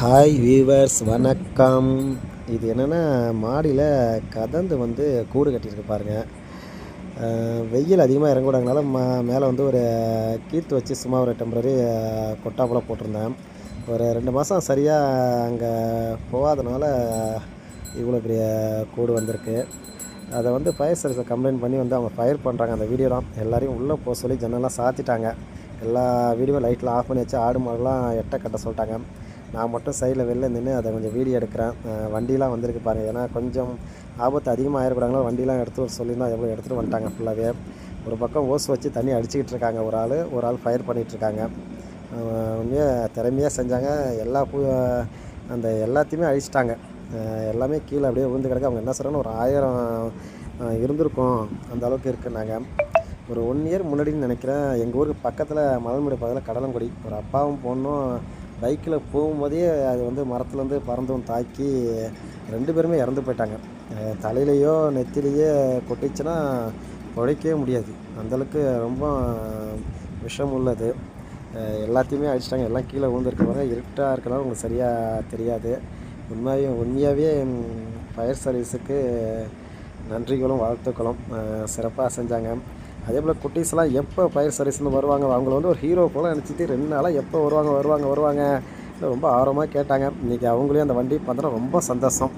Hi viewers வணக்கம். இது என்னென்னா மாடியில் கதந்து வந்து கூடு கட்டியிருக்கு பாருங்கள் வெயில் அதிகமாக இறங்கக்கூடாதனால ம மேலே வந்து ஒரு கீர்த்து வச்சு சும்மா ஒரு டெம்பரரி கொட்டாப்புல போட்டிருந்தேன். ஒரு ரெண்டு மாதம் சரியாக அங்கே போகாதனால இவ்வளோ பெரிய கூடு வந்திருக்கு. அதை வந்து ஃபயர் சர்வீஸை கம்ப்ளைண்ட் பண்ணி வந்து அவங்க ஃபயர் பண்ணுறாங்க அந்த வீடியோலாம் எல்லோரையும் உள்ளே போக சொல்லி ஜன்னல்லாம் சாத்திட்டாங்க. எல்லா வீடியோவும் லைட்லாம் ஆஃப் பண்ணி வச்சு ஆடு மாடுலாம் எட்ட கட்ட சொல்லிட்டாங்க. நான் மட்டும் சைடில் வெளில நின்று அதை கொஞ்சம் வீடியோ எடுக்கிறேன். வண்டிலாம் வந்திருக்கு பாருங்கள் ஏன்னா கொஞ்சம் ஆபத்து அதிகமாக ஆயிடக்கூடாங்களோ வண்டிலாம் எடுத்து வர சொல்லியிருந்தா எவ்வளோ எடுத்துகிட்டு வந்துட்டாங்க ஃபுல்லாகவே ஒரு பக்கம் ஓஸ் வச்சு தண்ணி அடிச்சுக்கிட்டு இருக்காங்க ஒரு ஆள் ஒரு ஆள் ஃபயர் பண்ணிகிட்டு இருக்காங்க. உண்மையாக திறமையாக செஞ்சாங்க. எல்லா பூ அந்த எல்லாத்தையுமே அழிச்சிட்டாங்க. எல்லாமே கீழே அப்படியே விழுந்து கிடக்கு. அவங்க என்ன சொல்கிறாங்க ஒரு ஆயிரம் இருந்திருக்கும். அந்த அளவுக்கு இருக்குன்னாங்க. ஒரு ஒன் இயர் முன்னாடின்னு நினைக்கிறேன். எங்கள் ஊருக்கு பக்கத்தில் மலர்முடி பக்கத்தில் கடலங்குடி. ஒரு அப்பாவும் பொண்ணும் பைக்கில் போகும்போதே அது வந்து மரத்துலேருந்து பறந்து தாக்கி ரெண்டு பேருமே இறந்து போயிட்டாங்க. தலையிலையோ நெத்திலேயோ கொட்டிச்சுன்னா பிழைக்கவே முடியாது. அந்தளவுக்கு ரொம்ப விஷம் உள்ளது. எல்லாத்தையுமே அடிச்சிட்டாங்க எல்லாம் கீழே விழுந்துருக்கவங்க இருட்டாக இருக்கலாம் உங்களுக்கு சரியாக தெரியாது. உண்மையாகவே உண்மையாகவே ஃபயர் சர்வீஸுக்கு நன்றிகளும் வாழ்த்துக்களும். சிறப்பாக செஞ்சாங்க. அதே போல் குட்டீஸ்லாம் எப்போ ஃபயர் சர்வீஸ்னு வருவாங்க? அவங்கள வந்து ஒரு ஹீரோ போல் நினச்சிட்டு ரெண்டு நாளாக எப்போ வருவாங்க வருவாங்க வருவாங்க? ரொம்ப ஆர்வமாக கேட்டாங்க. இன்றைக்கி அவங்களையும் அந்த வண்டி பார்த்தோன்னா ரொம்ப சந்தோஷம்.